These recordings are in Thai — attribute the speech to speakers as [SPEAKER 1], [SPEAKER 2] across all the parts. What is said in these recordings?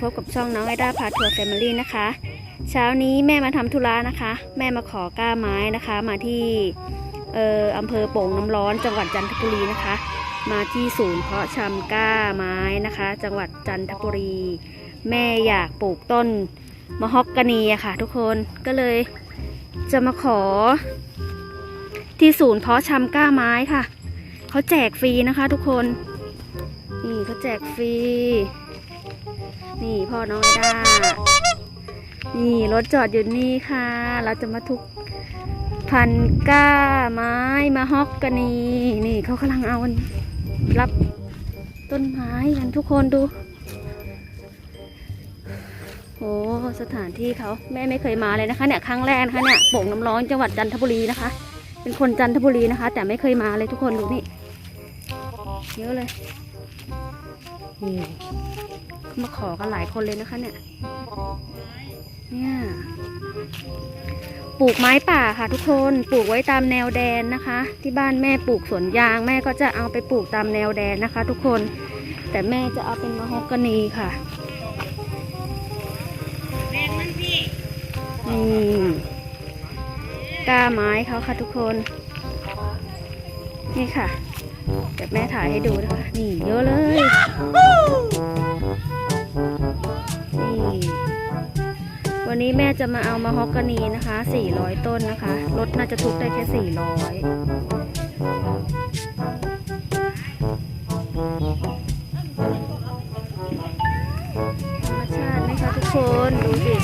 [SPEAKER 1] พบกับช่องน้องไอด้าพาทัวร์แฟมิลี่นะคะ เช้านี้แม่มาทำธุระนะคะ แม่มาขอก้าไม้นะคะ มาที่เอ่ออำเภอโป่งน้ำร้อน จังหวัดจันทบุรีนะคะ มาที่ศูนย์เพาะชำก้าไม้นะคะ จังหวัดจันทบุรี แม่อยากปลูกต้นมะฮอกกานีอะค่ะ ทุกคนก็เลยจะมาขอ ที่ศูนย์เพาะชำก้าไม้ค่ะเขาแจกฟรีนะคะ ทุกคนนี่เขาแจกฟรี นี่พ่อน้องไอด้านี่รถจอดอยู่นี่ค่ะ เราจะมาทุกพันก้าไม้มาฮอกกานีนี่เขากำลังเอารับต้นไม้กันทุกคนดูโอ้สถานที่เขาแม่ไม่เคยมาเลยนะคะเนี่ยครั้งแรกนะคะเนี่ยโป่งน้ำร้อนจังหวัดจันทบุรีนะคะ เป็นคนจันทบุรีนะคะ แต่ไม่เคยมาเลยทุกคนดูนี่ เยอะเลย นี่มาขอกันหลายคนเลยนะคะเนี่ย เนี่ย ปลูกไม้ป่าค่ะทุกคน ปลูกไว้ตามแนวแดนนะคะ ที่บ้านแม่ปลูกสวนยาง แม่ก็จะเอาไปปลูกตามแนวแดนนะคะ ทุกคน แต่แม่จะเอาเป็นมะฮอกกานีค่ะนี่กล้าไม้เขาค่ะทุกคน นี่ค่ะ ดี๋ยวแม่ถ่ายให้ดูนะคะ นี่เยอะเลย นี่ วันนี้แม่จะมาเอามาฮอกกานีนะคะ 400 ต้นนะคะ รถน่าจะทุกได้แค่ 400 ธรรมชาติไหมคะทุกคน ดูสิ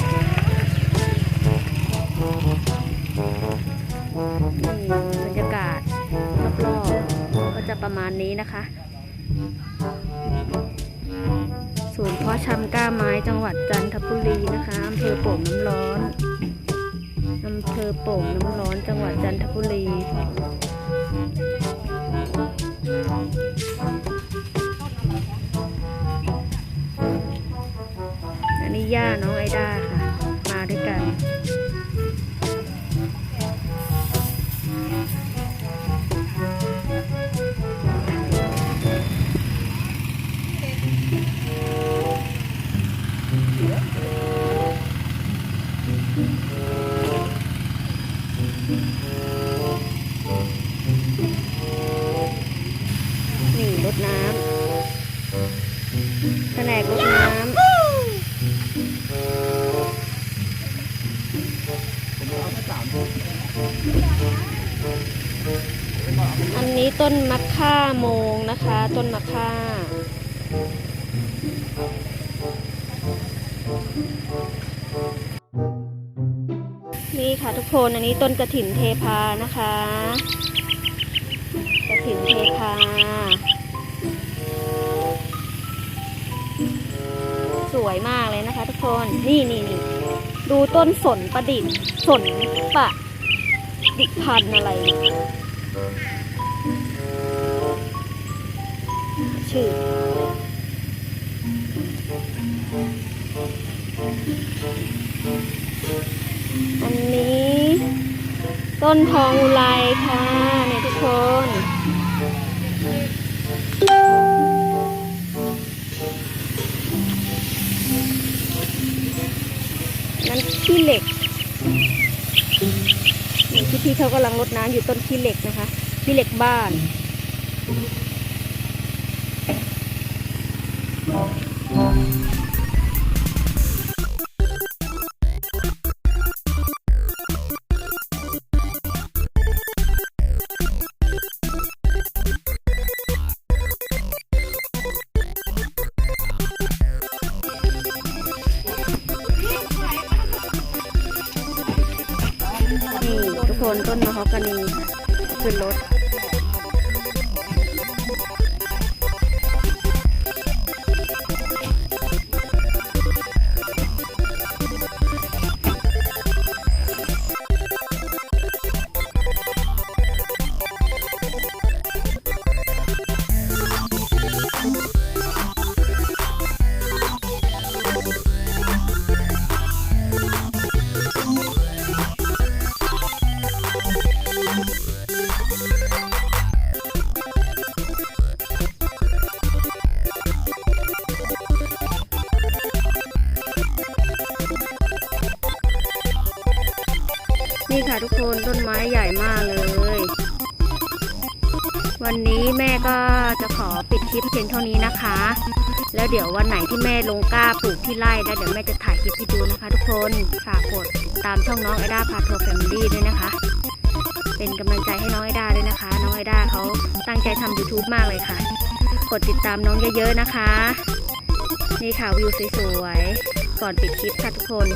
[SPEAKER 1] นี่บรรยา ประมาณนี้นะคะศูนย์เพาะชำก้าไม้จังหวัดจันทบุรีนะคะอำเภอโป่งน้ำร้อนอำเภอโป่งน้ำร้อนจังหวัดจันทบุรีอันนี้ย่าน้องไอด้าค่ะ มาด้วยกัน แผนกรดน้ำอันนี้ต้นมะค่าโมงนะคะ ต้นมะค่า นี่ค่ะทุกคนอันนี้ต้นกระถินเทพานะคะ กระถินเทพา วยมากเลยนะคะ ทุกคน นี่นี่นี่ดูต้นสนประดิษฐ์สนปะดิพันอะไร ชื่อ อันนี้ ต้นทองอุไรค่ะเนี่ยทุกคน นั้นขี้เหล็กนี่ที่พี่เขากำลังรดน้ำอยู่ต้นขี้เหล็กนะคะขี้เหล็กบ้านอ นต้นมะฮอกกานีขึ้นรถี่ค่ะทุกคนต้นไม้ใหญ่มากเลย วันนี้แม่ก็จะขอปิดคลิปเพียงเท่านี้นะคะ แล้วเดี๋ยววันไหนที่แม่ลงกล้าปลูกที่ไร่แล้วเดี๋ยวแม่จะถ่ายคลิปให้ดูนะคะ ทุกคนฝากกดติดตามช่องน้องไอด้าพาทัวร์แฟมิลี่ด้วยนะคะ เป็นกำลังใจให้น้องไอด้าด้วยนะคะ น้องไอด้าเขาตั้งใจทำ YouTube มากเลยค่ะ กดติดตามน้องเยอะๆนะคะ นี่ค่ะวิวสวยๆก่อนปิดคลิปค่ะทุกคน